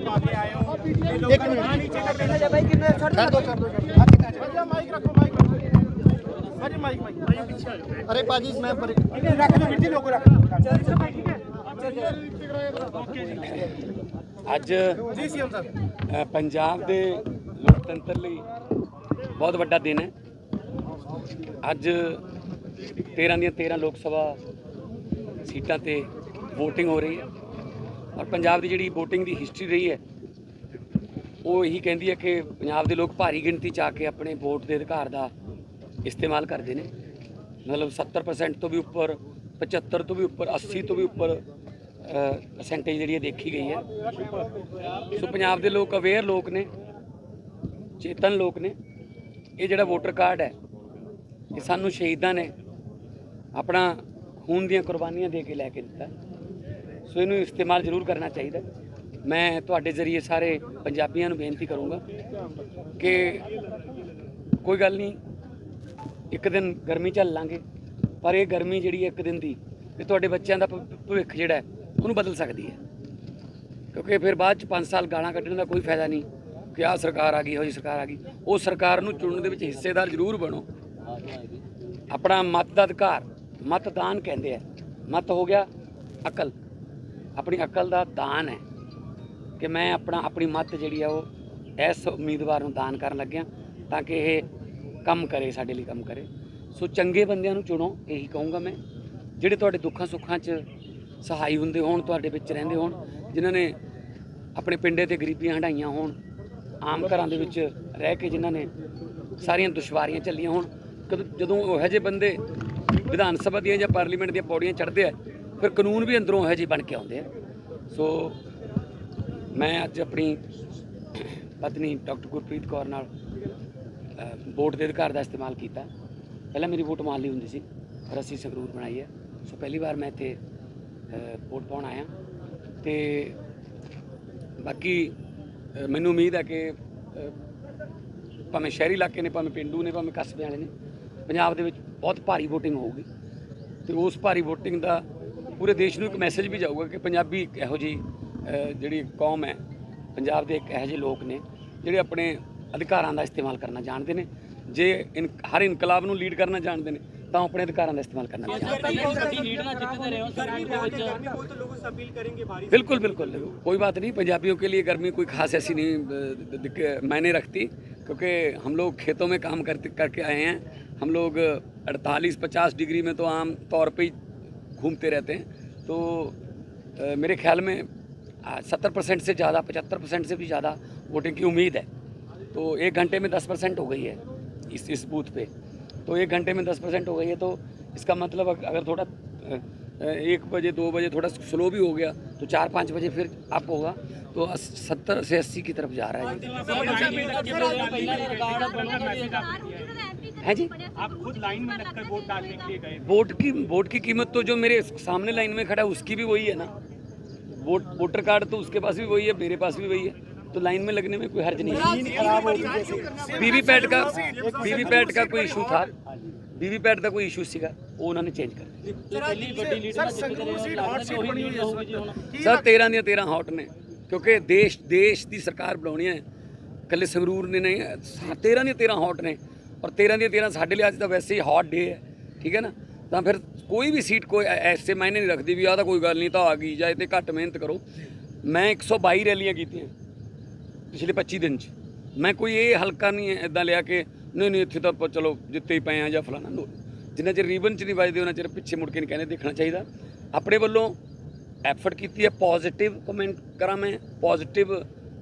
ਪਾ ਕੇ ਆਏ ਹੋ ਤੇ ਲੋਕਾਂ ਨੂੰ ਨਾ ਨੀਚੇ ਕਰਦੇ ਬਾਈ ਕਿੰਨੇ ਛੱਡ ਦੋ ਛੱਡ ਦੋ ਅੱਛਾ ਮਾਈਕ ਰੱਖੋ ਮਾਈਕ ਰੱਖੋ ਭਾਜੀ ਮਾਈਕ ਮਾਈਕ ਭਾਜੀ ਪਿੱਛੇ ਆ ਜਾਓ ਅਰੇ ਬਾਜੀ ਮੈਂ ਪਰ ਰੱਖ ਲਓ ਵੀਰ ਜੀ ਲੋਕੋ ਰੱਖ ਲਓ ਚੱਲ ਚੱਲ ਭਾਈ ਠੀਕ ਹੈ ਅੱਜ ਜੀ ਸੀਐਮ ਪੰਜਾਬ ਦੇ ਲੋਕਤੰਤਰ ਲਈ ਬਹੁਤ ਵੱਡਾ ਦਿਨ ਹੈ। ਅੱਜ 13 ਦੀਆਂ 13 ਲੋਕ ਸਭਾ ਸੀਟਾਂ ਤੇ VOTING ਹੋ ਰਹੀ ਹੈ। ਔਰ ਪੰਜਾਬ ਦੀ ਜਿਹੜੀ VOTING ਦੀ ਹਿਸਟਰੀ ਰਹੀ ਹੈ, ਉਹ ਇਹੀ ਕਹਿੰਦੀ ਹੈ ਕਿ ਪੰਜਾਬ ਦੇ ਲੋਕ ਭਾਰੀ ਗਿਣਤੀ ਚ ਆ ਕੇ ਆਪਣੇ ਵੋਟ ਦੇ ਅਧਿਕਾਰ ਦਾ ਇਸਤੇਮਾਲ ਕਰਦੇ ਨੇ। ਮਤਲਬ 70% ਤੋਂ ਵੀ ਉੱਪਰ 75 ਤੋਂ ਵੀ ਉੱਪਰ 80 ਤੋਂ ਵੀ ਉੱਪਰ ਪਰਸੈਂਟੇਜ ਜਿਹੜੀ ਹੈ ਦੇਖੀ ਗਈ ਹੈ। ਸੋ ਪੰਜਾਬ ਦੇ ਲੋਕ ਅਵੇਅਰ ਲੋਕ ਨੇ, ਚੇਤਨ ਲੋਕ ਨੇ। ਇਹ ਜਿਹੜਾ ਵੋਟਰ ਕਾਰਡ ਹੈ, ਇਹ ਸਾਨੂੰ ਸ਼ਹੀਦਾਂ ਨੇ ਆਪਣਾ ਖੂਨ ਦੀਆਂ ਕੁਰਬਾਨੀਆਂ ਦੇ ਕੇ ਲੈ ਕੇ ਦਿੱਤਾ। ਸੋ ਇਹਨੂੰ ਇਸਤੇਮਾਲ ਜ਼ਰੂਰ ਕਰਨਾ ਚਾਹੀਦਾ ਮੈਂ ਤੁਹਾਡੇ ਜ਼ਰੀਏ ਸਾਰੇ ਪੰਜਾਬੀਆਂ ਨੂੰ ਬੇਨਤੀ ਕਰੂੰਗਾ ਕਿ ਕੋਈ ਗੱਲ ਨਹੀਂ, ਇੱਕ ਦਿਨ ਗਰਮੀ ਝੱਲ ਲਾਂਗੇ, ਪਰ ਇਹ ਗਰਮੀ ਜਿਹੜੀ ਇੱਕ ਦਿਨ ਦੀ, ਇਹ ਤੁਹਾਡੇ ਬੱਚਿਆਂ ਦਾ ਭਵਿੱਖ ਜਿਹੜਾ ਉਹਨੂੰ ਬਦਲ ਸਕਦੀ ਹੈ। ਕਿਉਂਕਿ ਫਿਰ ਬਾਅਦ ਚ 5 ਸਾਲ ਗਾਲਾਂ ਕੱਢਣ ਦਾ ਕੋਈ ਫਾਇਦਾ ਨਹੀਂ ਕਿ ਆਹ ਸਰਕਾਰ ਆ ਗਈ ਹੋਈ ਸਰਕਾਰ ਆ ਗਈ। ਉਹ ਸਰਕਾਰ ਨੂੰ ਚੁਣਨ ਦੇ ਵਿੱਚ ਹਿੱਸੇਦਾਰ ਜ਼ਰੂਰ ਬਣੋ। ਆਪਣਾ ਮਤ ਦਾ ਅਧਿਕਾਰ ਮਤਦਾਨ ਕਹਿੰਦੇ ਆ। ਮਤ ਹੋ ਗਿਆ ਅਕਲ। ਆਪਣੀ ਅਕਲ ਦਾ ਦਾਨ ਹੈ ਕਿ ਮੈਂ ਆਪਣਾ, ਆਪਣੀ ਮੱਤ ਜਿਹੜੀ ਆ ਉਹ ਇਸ ਉਮੀਦਵਾਰ ਨੂੰ ਦਾਨ ਕਰਨ ਲੱਗਿਆ ਤਾਂ ਕਿ ਇਹ ਕੰਮ ਕਰੇ, ਸਾਡੇ ਲਈ ਕੰਮ ਕਰੇ। ਸੋ ਚੰਗੇ ਬੰਦਿਆਂ ਨੂੰ ਚੁਣੋ, ਇਹੀ ਕਹੂੰਗਾ ਮੈਂ। ਜਿਹੜੇ ਤੁਹਾਡੇ ਦੁੱਖਾਂ ਸੁੱਖਾਂ 'ਚ ਸਹਾਈ ਹੁੰਦੇ ਹੋਣ, ਤੁਹਾਡੇ ਵਿੱਚ ਰਹਿੰਦੇ ਹੋਣ, ਜਿਨ੍ਹਾਂ ਨੇ ਆਪਣੇ ਪਿੰਡੇ ਤੇ ਗਰੀਬੀਆਂ ਹੰਢਾਈਆਂ ਹੋਣ, ਆਮ ਘਰਾਂ ਦੇ ਵਿੱਚ ਰਹਿ ਕੇ ਜਿਨ੍ਹਾਂ ਨੇ ਸਾਰੀਆਂ ਦੁਸ਼ਵਾਰੀਆਂ ਚੱਲੀਆਂ ਹੋਣ, ਕਦੋਂ, ਜਦੋਂ ਉਹ ਜਿਹੇ ਬੰਦੇ ਵਿਧਾਨ ਸਭਾ ਦੀਆਂ ਜਾਂ ਪਾਰਲੀਮੈਂਟ ਦੀਆਂ ਪੌੜੀਆਂ ਚੜ੍ਹਦੇ ਆ ਫਿਰ ਕਾਨੂੰਨ ਵੀ ਅੰਦਰੋਂ ਇਹੋ ਜਿਹੇ ਬਣ ਕੇ ਆਉਂਦੇ ਆ। ਸੋ ਮੈਂ ਅੱਜ ਆਪਣੀ ਪਤਨੀ ਡਾਕਟਰ ਗੁਰਪ੍ਰੀਤ ਕੌਰ ਨਾਲ ਵੋਟ ਦੇ ਅਧਿਕਾਰ ਦਾ ਇਸਤੇਮਾਲ ਕੀਤਾ। ਪਹਿਲਾਂ ਮੇਰੀ ਵੋਟ ਮਾਲੀ ਹੁੰਦੀ ਸੀ, ਪਰ ਅਸੀਂ ਸੰਗਰੂਰ ਬਣਾਈ ਹੈ। ਸੋ ਪਹਿਲੀ ਵਾਰ ਮੈਂ ਇੱਥੇ ਵੋਟ ਪਾਉਣ ਆਇਆ। ਤੇ ਬਾਕੀ ਮੈਨੂੰ ਉਮੀਦ ਹੈ ਕਿ ਭਾਵੇਂ ਸ਼ਹਿਰੀ ਇਲਾਕੇ ਨੇ, ਭਾਵੇਂ ਪਿੰਡੂ ਨੇ, ਭਾਵੇਂ ਕਸਬੇ ਵਾਲੇ ਨੇ, ਪੰਜਾਬ ਦੇ ਵਿੱਚ ਬਹੁਤ ਭਾਰੀ VOTING ਹੋਊਗੀ। ਤੇ ਉਸ ਭਾਰੀ VOTING ਦਾ ਪੂਰੇ ਦੇਸ਼ ਨੂੰ ਇੱਕ ਮੈਸੇਜ ਵੀ ਜਾਊਗਾ ਕਿ ਪੰਜਾਬੀ ਇੱਕ ਇਹੋ ਜੀ ਜਿਹੜੀ ਕੌਮ ਹੈ ਪੰਜਾਬ ਦੇ ਇੱਕ ਇਹੋ ਜਿਹੇ ਲੋਕ ਨੇ ਜਿਹੜੇ ਆਪਣੇ ਅਧਿਕਾਰਾਂ ਦਾ ਇਸਤੇਮਾਲ ਕਰਨਾ ਜਾਣਦੇ ਨੇ ਜੇ ਇਨ ਹਰ ਇਨਕਲਾਬ ਨੂੰ ਲੀਡ ਕਰਨਾ ਜਾਣਦੇ ਨੇ ਤਾਂ ਉਹ ਆਪਣੇ ਅਧਿਕਾਰਾਂ ਦਾ ਇਸਤੇਮਾਲ ਕਰਨਾ ਜਾਣਦੇ ਨੇ बिल्कुल बिल्कुल कोई बात नहीं पंजाबियों के लिए गर्मी कोई खास ऐसी नहीं अ, दिक- मायने रखती क्योंकि हम लोग खेतों में काम करते करके आए हैं हम लोग 48-50 डिग्री में तो आम तौर पे ही घूमते रहते हैं। तो अ, मेरे ख्याल में सत्तर परसेंट से ज़्यादा पचहत्तर परसेंट से भी ज़्यादा वोटिंग की उम्मीद है। तो एक घंटे में दस परसेंट हो गई है इस इस बूथ पे। तो एक घंटे में दस परसेंट हो गई है तो इसका मतलब अग- अगर थोड़ा एक बजे दो बजे थोड़ा स्लो भी हो गया तो चार पाँच बजे फिर अप होगा। तो सत्तर से अस्सी की तरफ़ जा रहा है। है जी आप खुद लाइन में लगकर वोट डालने के लिए गए वोट की वोट की कीमत तो जो मेरे सामने लाइन में खड़ा है उसकी भी वही है ना वोट वोटर कार्ड तो उसके पास भी वही है मेरे पास भी वही है तो लाइन में लगने में कोई हर्ज नहीं है ਖਰਾਬ ਹੋ ਚੁੱਕੇ ਸੀ वीवीपैट का वीवीपैट का कोई इशू था वीवीपैट का कोई इशू ਸੀਗਾ ਉਹ ਉਹਨਾਂ ਨੇ ਚੇਂਜ ਕਰ ਦਿੱਤਾ sir Sangrur seat hot seat ਬਣੀ ਹੋਈ ਹੈ ਇਸ ਵਕਤ ਸਰ 13 ਦੀਆਂ 13 ਹੌਟ ਨੇ ਕਿਉਂਕਿ ਦੇਸ਼ ਦੇਸ਼ ਦੀ ਸਰਕਾਰ ਬਣਾਉਣੀ ਹੈ ਇਕੱਲੇ ਸੰਗਰੂਰ ਨੇ ਨਹੀਂ 13 ਦੀਆਂ 13 ਹੌਟ ਨੇ ਔਰ 13 ਦੀਆਂ 13 ਸਾਡੇ ਲਈ ਅੱਜ ਤਾਂ ਵੈਸੇ ਹੀ ਹੌਟ ਡੇ ਹੈ, ਠੀਕ ਹੈ ਨਾ? ਤਾਂ ਫਿਰ ਕੋਈ ਵੀ ਸੀਟ ਕੋਈ ਐਸੇ ਮਾਇਨੇ ਨਹੀਂ ਰੱਖਦੀ ਵੀ ਆਹ ਤਾਂ ਕੋਈ ਗੱਲ ਨਹੀਂ, ਤਾਂ ਆ ਗਈ, ਜਾਂ ਇਹ ਤੇ ਘੱਟ ਮਿਹਨਤ ਕਰੋ। ਮੈਂ 122 ਰੈਲੀਆਂ ਕੀਤੀਆਂ ਪਿਛਲੇ 25 ਦਿਨ ਚ। ਮੈਂ ਕੋਈ ਇਹ ਹਲਕਾ ਨਹੀਂ ਇਦਾਂ ਲਿਆ ਕਿ, ਨਹੀਂ ਨਹੀਂ, ਇੱਥੇ ਤਾਂ ਆਪਾਂ ਚਲੋ ਜਿੱਤੇ ਹੀ ਪਏ ਆ ਜਾਂ ਫਲਾਣਾ ਨੋ। ਜਿੰਨਾ ਚਿਰ ਰੀਬਨ ਚ ਨਹੀਂ ਵੱਜਦੇ, ਉਹਨਾਂ ਚਿਰ ਪਿੱਛੇ ਮੁੜ ਕੇ ਨਹੀਂ ਕਹਿੰਦੇ, ਦੇਖਣਾ ਚਾਹੀਦਾ। ਆਪਣੇ ਵੱਲੋਂ ਐਫਰਟ ਕੀਤੀ ਹੈ ਪੋਜ਼ਿਟਿਵ ਕਮੈਂਟ ਕਰਾਂ ਮੈਂ ਪੋਜ਼ਿਟਿਵ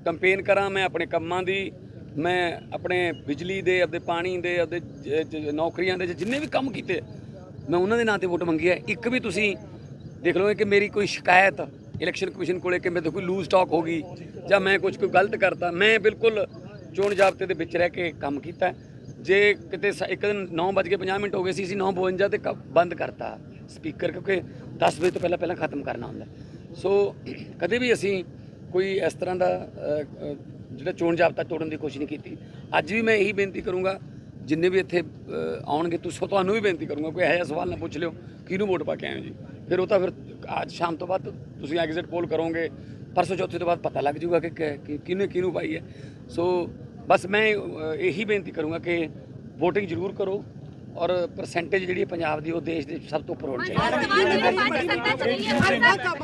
ਕੰਪੇਨ ਕਰਾਂ ਮੈਂ ਆਪਣੇ ਕੰਮਾਂ ਦੀ। ਮੈਂ ਆਪਣੇ ਬਿਜਲੀ ਦੇ, ਆਪਦੇ ਪਾਣੀ ਦੇ, ਆਪਦੇ ਨੌਕਰੀਆਂ ਦੇ ਜਿੰਨੇ ਵੀ ਕੰਮ ਕੀਤੇ, ਮੈਂ ਉਹਨਾਂ ਦੇ ਨਾਂ ਤੇ ਵੋਟ ਮੰਗੀ ਹੈ। ਇੱਕ ਵੀ ਤੁਸੀਂ ਦੇਖ ਲਓਗੇ ਕਿ ਮੇਰੀ ਕੋਈ ਸ਼ਿਕਾਇਤ, ਇਲੈਕਸ਼ਨ ਕਮਿਸ਼ਨ ਕੋਲੇ ਕਿ ਮੇਰੇ ਤੋਂ ਕੋਈ ਲੂਜ਼ ਟਾਕ ਹੋ ਗਈ, ਜਾਂ ਮੈਂ ਕੁਝ ਕੋਈ ਗਲਤ ਕਰਤਾ, ਮੈਂ ਬਿਲਕੁਲ ਚੋਣ ਜ਼ਾਬਤੇ ਦੇ ਵਿੱਚ ਰਹਿ ਕੇ ਕੰਮ ਕੀਤਾ। ਜੇ ਕਿਤੇ ਸ- ਇੱਕ ਦਿਨ 9:50 ਮਿੰਟ ਹੋ ਗਏ ਸੀ, ਅਸੀਂ 9:52 ਤੇ ਕ- ਬੰਦ ਕਰਤਾ ਸਪੀਕਰ, ਕਿਉਂਕਿ 10 ਵਜੇ ਤੋਂ ਪਹਿਲਾਂ ਪਹਿਲਾਂ ਖਤਮ ਕਰਨਾ ਹੁੰਦਾ। ਸੋ, ਕਦੇ ਵੀ ਅਸੀਂ ਕੋਈ ਇਸ ਤਰ੍ਹਾਂ ਦਾ ਜਿਹੜਾ ਚੋਣ ਜ਼ਾਬਤਾ ਤੋੜਨ ਦੀ ਕੋਸ਼ਿਸ਼ ਨਹੀਂ ਕੀਤੀ। ਅੱਜ ਵੀ ਮੈਂ ਇਹੀ ਬੇਨਤੀ ਕਰੂੰਗਾ, ਜਿੰਨੇ ਵੀ ਇੱਥੇ ਆਉਣਗੇ, ਤੁਸੀਂ ਤੁਹਾਨੂੰ ਵੀ ਬੇਨਤੀ ਕਰੂੰਗਾ, ਕੋਈ ਇਹੋ ਜਿਹਾ ਸਵਾਲ ਨਾ ਪੁੱਛ ਲਿਓ, ਕਿਹਨੂੰ ਵੋਟ ਪਾ ਕੇ ਆਏ ਜੀ? ਫਿਰ ਉਹ ਤਾਂ ਫਿਰ ਅੱਜ ਸ਼ਾਮ ਤੋਂ ਬਾਅਦ ਤੁਸੀਂ ਐਗਜ਼ਿਟ ਪੋਲ ਕਰੋਗੇ, ਪਰਸੋਂ ਚੌਥੇ ਤੋਂ ਬਾਅਦ ਪਤਾ ਲੱਗ ਜਾਊਗਾ ਕਿ ਕਿ- ਕਿ ਕਿਹਨੇ ਕਿਹਨੂੰ ਪਾਈ ਹੈ। ਸੋ ਬਸ ਮੈਂ ਇਹੀ ਬੇਨਤੀ ਕਰੂੰਗਾ ਕਿ VOTING ਜ਼ਰੂਰ ਕਰੋ ਔਰ ਪਰਸੈਂਟੇਜ ਜਿਹੜੀ ਹੈ ਪੰਜਾਬ ਦੀ ਉਹ ਦੇਸ਼ ਦੇ ਸਭ ਤੋਂ ਉੱਪਰ ਹੋਣੀ ਚਾਹੀਦੀ ਹੈ। ਜਿਹੜੀ ਪਾਰਟੀ ਸੱਤਾ ਚ ਰਹੀ ਹੈ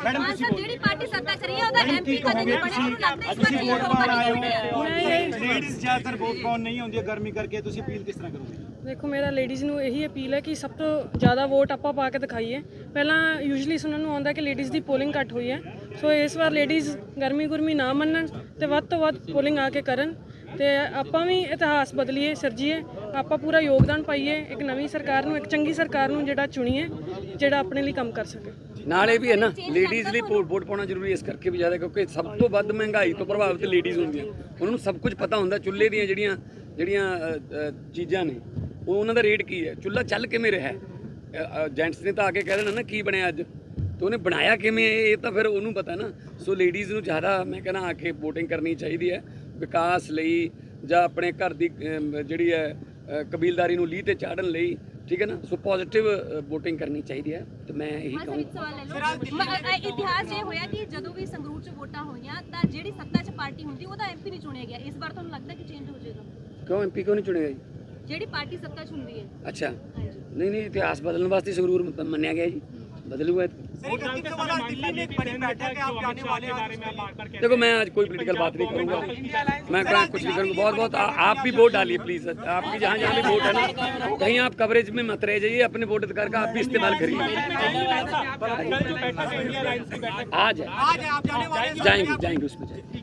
ਮੈਡਮ ਤੁਸੀਂ ਜਿਹੜੀ ਪਾਰਟੀ ਸੱਤਾ ਚ ਰਹੀ ਹੈ ਉਹਦਾ ਐਮਪੀ ਕਦੇ ਨਹੀਂ ਬਣਿਆ ਉਹਨੂੰ ਲੱਗਦਾ ਇਸ ਵਾਰ ਵੋਟ ਪਾਉਣੀ ਲੇਡੀਜ਼ ਜ਼ਿਆਦਾਤਰ ਵੋਟ ਪਾਉਣ ਨਹੀਂ ਆਉਂਦੀ ਗਰਮੀ ਕਰਕੇ ਤੁਸੀਂ ਅਪੀਲ ਕਿਸ ਤਰ੍ਹਾਂ ਕਰੋਗੇ? ਦੇਖੋ ਮੇਰਾ ਲੇਡੀਜ਼ ਨੂੰ ਇਹੀ ਅਪੀਲ ਹੈ ਕਿ ਸਭ ਤੋਂ ਜ਼ਿਆਦਾ ਵੋਟ ਆਪਾਂ ਪਾ ਕੇ ਦਿਖਾਈਏ। ਪਹਿਲਾਂ ਯੂਜੂਲੀ ਸੁਣਨ ਨੂੰ ਆਉਂਦਾ ਕਿ ਲੇਡੀਜ਼ ਦੀ ਪੋਲਿੰਗ ਘੱਟ ਹੋਈ ਹੈ। ਸੋ ਇਸ ਵਾਰ ਲੇਡੀਜ਼ ਗਰਮੀ ਗੁਰਮੀ ਨਾ ਮੰਨਣ ਤੇ ਵੱਧ ਤੋਂ ਵੱਧ ਪੋਲਿੰਗ ਆ ਕੇ ਕਰਨ ਤੇ ਆਪਾਂ ਵੀ ਇਤਿਹਾਸ ਬਦਲੀਏ ਸਿਰਜੀਏ। ਆਪਾਂ ਪੂਰਾ ਯੋਗਦਾਨ ਪਾਈਏ, ਇੱਕ ਨਵੀਂ ਸਰਕਾਰ ਨੂੰ, ਇੱਕ ਚੰਗੀ ਸਰਕਾਰ ਨੂੰ ਜਿਹੜਾ ਚੁਣੀਏ, ਜਿਹੜਾ ਆਪਣੇ ਲਈ ਕੰਮ ਕਰ ਸਕੇ। ਨਾਲ ਇਹ ਵੀ ਹੈ ਨਾ ਲੇਡੀਜ਼ ਲਈ ਵੋਟ ਪਾਉਣਾ ਜ਼ਰੂਰੀ ਇਸ ਕਰਕੇ ਵੀ ਜ਼ਿਆਦਾ, ਕਿਉਂਕਿ ਸਭ ਤੋਂ ਵੱਧ ਮਹਿੰਗਾਈ ਤੋਂ ਪ੍ਰਭਾਵਿਤ ਲੇਡੀਜ਼ ਹੁੰਦੀਆਂ। ਉਹਨਾਂ ਨੂੰ ਸਭ ਕੁਝ ਪਤਾ ਹੁੰਦਾ, ਚੁੱਲ੍ਹੇ ਦੀਆਂ ਜਿਹੜੀਆਂ ਜਿਹੜੀਆਂ ਚੀਜ਼ਾਂ ਨੇ, ਉਹ ਉਹਨਾਂ ਦਾ ਰੇਟ ਕੀ ਹੈ? ਚੁੱਲ੍ਹਾ ਚੱਲ ਕਿਵੇਂ ਰਿਹਾ ਜੈਂਟਸ ਨੇ ਤਾਂ ਆ ਕੇ ਕਹਿ ਦੇਣਾ ਨਾ, ਕੀ ਬਣਿਆ ਅੱਜ? ਤੇ ਉਹਨੇ ਬਣਾਇਆ ਕਿਵੇਂ ਇਹ ਤਾਂ ਫਿਰ ਉਹਨੂੰ ਪਤਾ ਨਾ। ਸੋ ਲੇਡੀਜ਼ ਨੂੰ ਜ਼ਿਆਦਾ, ਮੈਂ ਕਹਿੰਦਾ, ਆ ਕੇ ਵੋਟਿੰਗ ਕਰਨੀ ਚਾਹੀਦੀ ਹੈ। ਵਿਕਾਸ ਲਈ ਜਾਂ ਆਪਣੇ ਘਰ ਦੀ ਜਿਹੜੀ ਹੈ ਕਬੀਲਦਾਰੀ ਨੂੰ ਲੀਹ ਤੇ ਚਾੜਨ ਲਈ ਠੀਕ ਹੈ ਨਾ? ਸੋ ਪੋਜ਼ਿਟਿਵ VOTING ਕਰਨੀ ਚਾਹੀਦੀ ਹੈ ਤੇ ਮੈਂ ਇਹੀ ਮਾਸਾ ਕਹੂੰ ਵਿੱਚ ਸਵਾਲ ਲੈ ਲਓ। ਮ- ਅ- ਅ- ਇਤਿਹਾਸ ਇਹ ਹੋਇਆ ਕਿ ਜਦੋਂ ਵੀ ਸੰਗਰੂਰ ਚ ਵੋਟਾਂ ਹੋਈਆਂ ਤਾਂ ਜਿਹੜੀ ਸੱਤਾ ਚ ਪਾਰਟੀ ਹੁੰਦੀ ਉਹਦਾ ਐਮਪੀ ਨਹੀਂ ਚੁਣਿਆ ਗਿਆ। ਇਸ ਵਾਰ ਤੁਹਾਨੂੰ ਲੱਗਦਾ ਕਿ ਚੇਂਜ ਹੋ ਜਾਏਗਾ? ਕਿਉਂ ਐਮਪੀ ਕਿਉਂ ਨਹੀਂ ਚੁਣਿਆ ਜੀ? ਜਿਹੜੀ ਪਾਰਟੀ ਸੱਤਾ ਚ ਹੁੰਦੀ ਹੈ। ਅੱਛਾ। ਹਾਂਜੀ। ਨਹੀਂ ਨਹੀਂ ਇਤਿਹਾਸ ਬਦਲਣ ਵਾਸਤੇ ਸੰਗਰੂਰ ਮ- ਮੰਨਿਆ ਗਿਆ ਜੀ। बदल हुए देखो मैं आज कोई पोलिटिकल बात नहीं करूँगा। मैं कुछ नहीं करूँगा बहुत बहुत आप भी वोट डालिए प्लीज़ आपकी जहाँ जहाँ भी वोट है ना। कहीं आप कवरेज में मत रह जाइए अपने वोट अधिकार का आप भी इस्तेमाल करिए। आज है। जाएँगे जाएँगे उसमें जाएँगे।